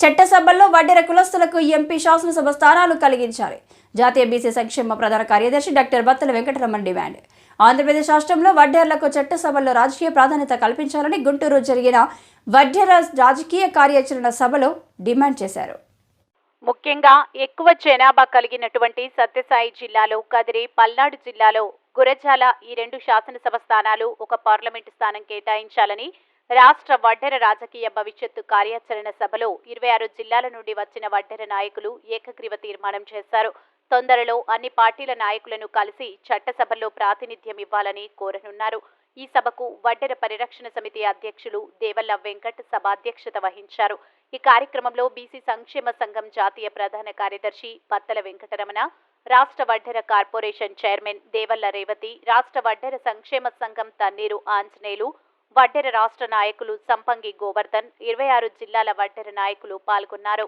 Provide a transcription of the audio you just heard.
చట్టసభల్లో వడ్డెర కులస్తులకు ఎంపీ శాసనసభ స్థానాలు కలిగించాలి. జాతీయ బీసీ సంక్షేమ ప్రధాన కార్యదర్శి డాక్టర్ బత్తల వెంకటరమణ డిమాండ్. ఆంధ్రప్రదేశ్ రాష్ట్రంలో వడ్డేర్లకు చట్టసభల్లో రాజకీయ ప్రాధాన్యత కల్పించాలని గుంటూరు జరిగిన వడ్డెర రాజకీయ కార్యాచరణ సభలో డిమాండ్ చేశారు. ముఖ్యంగా ఎక్కువ జనాభా కలిగినటువంటి సత్యసాయి జిల్లాలో కదిరి పల్నాడు జిల్లాలో గురజాల ఈ రెండు శాసనసభ స్థానాలు ఒక పార్లమెంటు స్థానం కేటాయించాలని రాష్ట్ర వడ్డెర రాజకీయ భవిష్యత్తు కార్యాచరణ సభలో ఇరవై ఆరు జిల్లాల నుండి వచ్చిన వడ్డెర నాయకులు ఏకగ్రీవ తీర్మానం చేశారు. తొందరలో అన్ని పార్టీల నాయకులను కలిసి చట్టసభల్లో ప్రాతినిధ్యం ఇవ్వాలని కోరనున్నారు. ఈ సభకు వడ్డెర పరిరక్షణ సమితి అధ్యక్షులు దేవల్ల వెంకట్ సభాధ్యక్షత వహించారు. ఈ కార్యక్రమంలో బీసీ సంక్షేమ సంఘం జాతీయ ప్రధాన కార్యదర్శి పత్తల వెంకటరమణ రాష్ట్ర వడ్డెర కార్పొరేషన్ చైర్మన్ దేవల్ల రేవతి రాష్ట్ర వడ్డెర సంక్షేమ సంఘం తన్నీరు ఆంజనేయులు వడ్డెర రాష్ట్ర నాయకులు సంపంగి గోవర్ధన్ ఇరవై ఆరు జిల్లాల వడ్డెర నాయకులు పాల్గొన్నారు.